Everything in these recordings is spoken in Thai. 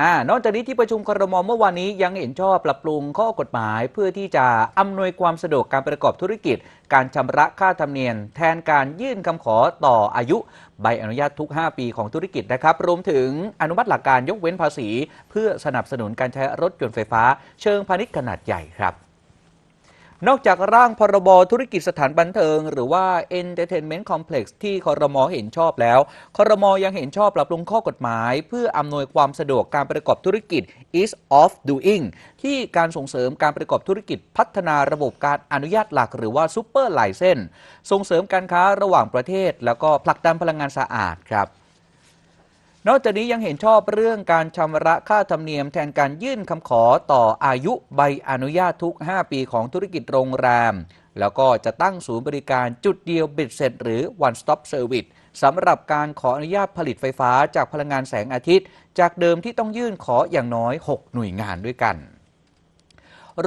อนอกจากนี้ที่ประชุมครมเมื่อวานนี้ยังเห็นชอบปรับปรุงข้อกฎหมายเพื่อที่จะอำนวยความสะดวกการประกอบธุรกิจ การชำระค่าธรรมเนียมแทนการยื่นคำขอต่ออายุ ใบอนุญาตทุก 5 ปีของธุรกิจนะครับ รวมถึงอนุมัติหลักการยกเว้นภาษี เพื่อสนับสนุนการใช้รถยนต์ไฟฟ้า เชิงพาณิชย์ขนาดใหญ่ครับ นอกจากร่างพรบธุรกิจสถานบันเทิง หรือว่า Entertainment Complex ที่คอรมอเห็นชอบแล้วคอรมอยังเห็นชอบปรับปรุงข้อกฎหมาย เพื่ออำนวยความสะดวกการประกอบธุรกิจ ease of doing ที่การส่งเสริมการประกอบธุรกิจพัฒนาระบบการอนุญาตหลัก หรือว่า Super License ส่งเสริมการค้าระหว่างประเทศ แล้วก็ผลักดันพลังงานสะอาดครับ นอกจากนี้ยังเห็นชอบเรื่องการชำระค่าธรรมเนียมแทนการยื่นคำขอต่ออายุใบอนุญาตทุก 5 ปีของธุรกิจโรงแรม แล้วก็จะตั้งศูนย์บริการจุดเดียวบิดเสร็จหรือ one stop service สำหรับการขออนุญาตผลิตไฟฟ้าจากพลังงานแสงอาทิตย์ จากเดิมที่ต้องยื่นขออย่างน้อย 6 หน่วยงานด้วยกัน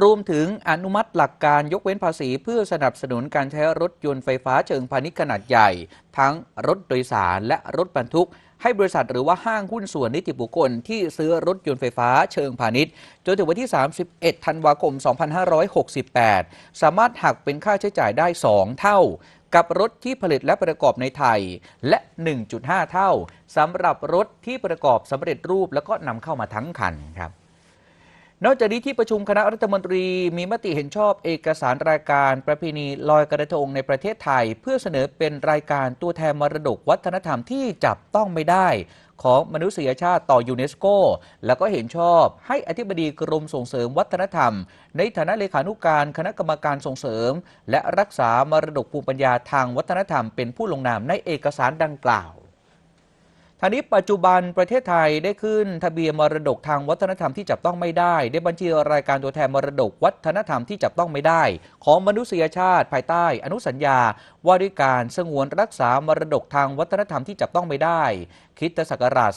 รวมถึงอนุมัติหลักการยกเว้นภาษีเพื่อสนับสนุนการใช้รถยนต์ไฟฟ้าเชิงพาณิชย์ขนาดใหญ่ ทั้งรถโดยสารและรถบรรทุก ให้บริษัทหรือว่าห้างหุ้นส่วนนิติบุคคลที่ซื้อรถยนต์ไฟฟ้าเชิงพาณิชย์จนถึงวันที่ 31 ธันวาคม 2568 สามารถหักเป็นค่าใช้จ่ายได้ 2 เท่ากับรถที่ผลิตและประกอบในไทยและ 1.5 เท่าสำหรับรถที่ประกอบสำเร็จรูปแล้วก็นำเข้ามาทั้งคันครับ นอกจากนี้ที่ประชุมคณะรัฐมนตรีมีมติเห็นชอบเอกสารรายการประเพณีลอยกระทงในประเทศไทย เพื่อเสนอเป็นรายการตัวแทนมรดกวัฒนธรรมที่จับต้องไม่ได้ ของมนุษยชาติต่อยูเนสโก แล้วก็เห็นชอบให้อธิบดีกรมส่งเสริมวัฒนธรรม ในฐานะเลขานุการคณะกรรมการส่งเสริม และรักษามรดกภูมิปัญญาทางวัฒนธรรมเป็นผู้ลงนามในเอกสารดังกล่าว ทางนี้ปัจจุบันประเทศไทยได้ขึ้นทะเบียนมรดกทางวัฒนธรรมที่จับต้องไม่ได้ ได้บัญชีรายการตัวแทนมรดกวัฒนธรรมที่จับต้องไม่ได้ ของมนุษยชาติภายใต้ อนุสัญญา ว่าด้วยการสงวนรักษามรดกทางวัฒนธรรมที่จับต้องไม่ได้ คิดศักราช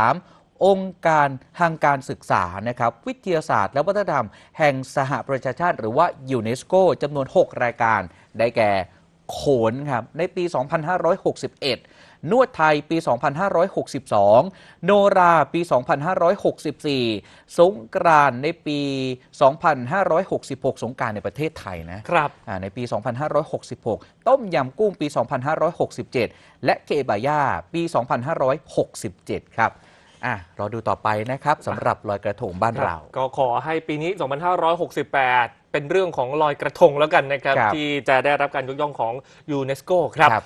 2003องค์การทางการศึกษานะครับวิทยาศาสตร์ และวัฒนธรรม แห่งสหประชาชาติ หรือว่ายูเนสโกจำนวน 6 รายการได้แก่ โขนครับในปี 2561 นวดไทยปี 2562 โนราปี 2564 สงกรานต์ในปี 2566 สงกรารในประเทศไทยนะครับอ่าในปี 2566 ต้มยำกุ้งปี 2567 และเคบาย่าปี 2567 ครับ อะรอดูต่อไปนะครับสำหรับลอยกระทงบ้านเรา ก็ขอให้ปีนี้ 2568 เป็นเรื่องของลอยกระทงแล้วกันนะครับ ครับที่จะได้รับการยกย่องของยูเนสโกครับ ครับ